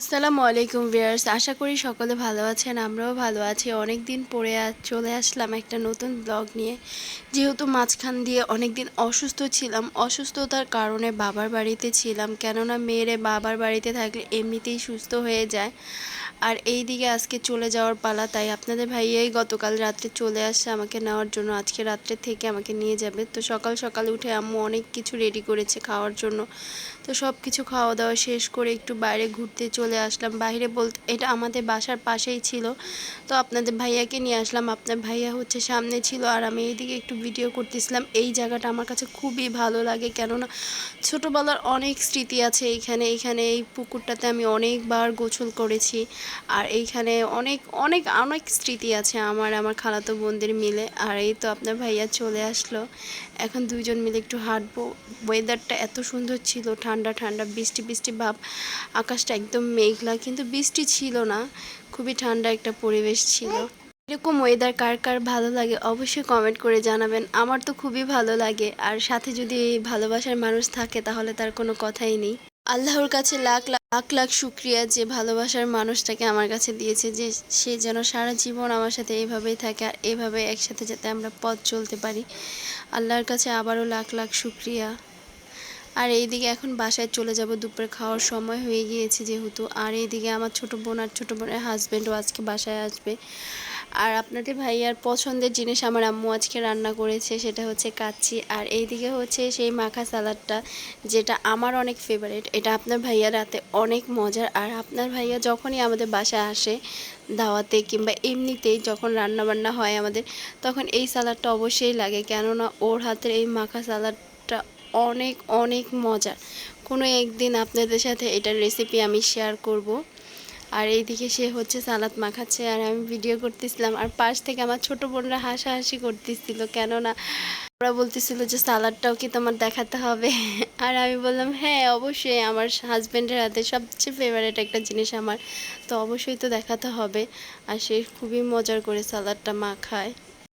আসসালামু আলাইকুম ভিয়ার্স আশা করি সকলে ভালো আছেন, আমরাও ভালো আছি। অনেক দিন পরে চলে আসলাম একটা নতুন ব্লগ নিয়ে। যেহেতু মাঝখান দিয়ে অনেক দিন অসুস্থ ছিলাম, অসুস্থতার কারণে বাবার বাড়িতে ছিলাম। কেননা মেয়েরে বাবার বাড়িতে থাকলে এমনিতেই সুস্থ হয়ে যায়। আর এই দিকে আজকে চলে যাওয়ার পালা, তাই আপনাদের ভাইয়াই গতকাল রাত্রে চলে আসছে আমাকে নেওয়ার জন্য। আজকে রাত্রে থেকে আমাকে নিয়ে যাবে। তো সকাল সকাল উঠে আম্মু অনেক কিছু রেডি করেছে খাওয়ার জন্য। তো সব কিছু খাওয়া দাওয়া শেষ করে একটু বাইরে ঘুরতে চলে আসলাম। বাইরে বলতে, এটা আমাদের বাসার পাশেই ছিল। তো আপনাদের ভাইয়াকে নিয়ে আসলাম। আপনার ভাইয়া হচ্ছে সামনে ছিল আর আমি এইদিকে একটু ভিডিও করতেছিলাম। এই জায়গাটা আমার কাছে খুবই ভালো লাগে। কেননা ছোটোবেলার অনেক স্মৃতি আছে এইখানে এইখানে এই পুকুরটাতে আমি অনেকবার গোসল করেছি। আর এইখানে অনেক অনেক অনেক স্মৃতি আছে আমার আমার খালাতো বোনদের মিলে। আর এই তো আপনার ভাইয়া চলে আসলো। এখন দুইজন মিলে একটু হাঁটবো। ওয়েদারটা এত সুন্দর ছিল, ঠান্ডা ঠান্ডা, বৃষ্টি বৃষ্টি, ভাব। আকাশটা একদম মেঘলা, কিন্তু বৃষ্টি ছিল না। খুবই ঠান্ডা একটা পরিবেশ ছিল। এরকম ওয়েদার কার কার ভালো লাগে অবশ্যই কমেন্ট করে জানাবেন। আমার তো খুবই ভালো লাগে। আর সাথে যদি ভালোবাসার মানুষ থাকে, তাহলে তার কোনো কথাই নেই। আল্লাহর কাছে লাখ লাখ লাখ শুক্রিয়া যে ভালোবাসার মানুষটাকে আমার কাছে দিয়েছে, যে সে যেন সারা জীবন আমার সাথে এভাবেই থাকে আর এভাবে একসাথে যাতে আমরা পথ চলতে পারি। আল্লাহর কাছে আবারও লাখ লাখ শুক্রিয়া। আর এইদিকে এখন বাসায় চলে যাব, দুপুরে খাওয়ার সময় হয়ে গিয়েছে যেহেতু। আর এইদিকে আমার ছোট বোন আর ছোটো বোনের হাজব্যান্ডও আজকে বাসায় আসবে। আর আপনাদের ভাইয়ার পছন্দের জিনিস আমার আম্মু আজকে রান্না করেছে, সেটা হচ্ছে কাচ্চি। আর এইদিকে হচ্ছে সেই মাখা সালাডটা যেটা আমার অনেক ফেভারিট এটা আপনার ভাইয়া রাতে অনেক মজার। আর আপনার ভাইয়া যখনই আমাদের বাসায় আসে দাওয়াতে কিংবা এমনিতেই যখন রান্না বান্না হয় আমাদের, তখন এই সালাডটা অবশ্যই লাগে। কেননা ওর হাতের এই মাখা সালাডটা অনেক অনেক মজার। কোনো একদিন আপনাদের সাথে এটার রেসিপি আমি শেয়ার করব। আর এইদিকে সে হচ্ছে সালাদ মাখাচ্ছে আর আমি ভিডিও করতেছিলাম। আর পাশ থেকে আমার ছোট বোনরা হাসাহাসি করতেছিল, কেননা ওরা বলতেছিল যে সালাডটাও কি তোমার দেখাতে হবে? আর আমি বললাম হ্যাঁ অবশ্যই আমার হাজব্যান্ডের হাতে সবচেয়ে ফেভারেট একটা জিনিস আমার, তো অবশ্যই তো দেখাতে হবে। আর সে খুবই মজার করে সালাডটা মাখায়।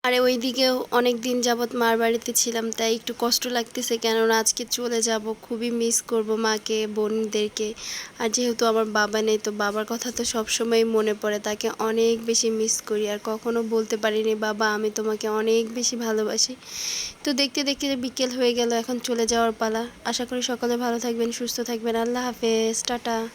আর ওই দিকেও অনেক দিন যাবৎ মার বাড়িতে ছিলাম, তাই একটু কষ্ট লাগতেছে কেননা আজকে চলে যাব, খুবই মিস করব মাকে, বোনদেরকে। আর যেহেতু আমার বাবা নেই, তো বাবার কথা তো সবসময় মনে পড়ে, তাকে অনেক বেশি মিস করি। আর কখনো বলতে পারিনি, বাবা, আমি তোমাকে অনেক বেশি ভালোবাসি। তো দেখতে দেখতে বিকেল হয়ে গেল, এখন চলে যাওয়ার পালা। আশা করি সকলে ভালো থাকবেন, সুস্থ থাকবেন। আল্লাহ হাফেজ, টাটা।